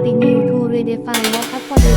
continue to redefine what affordable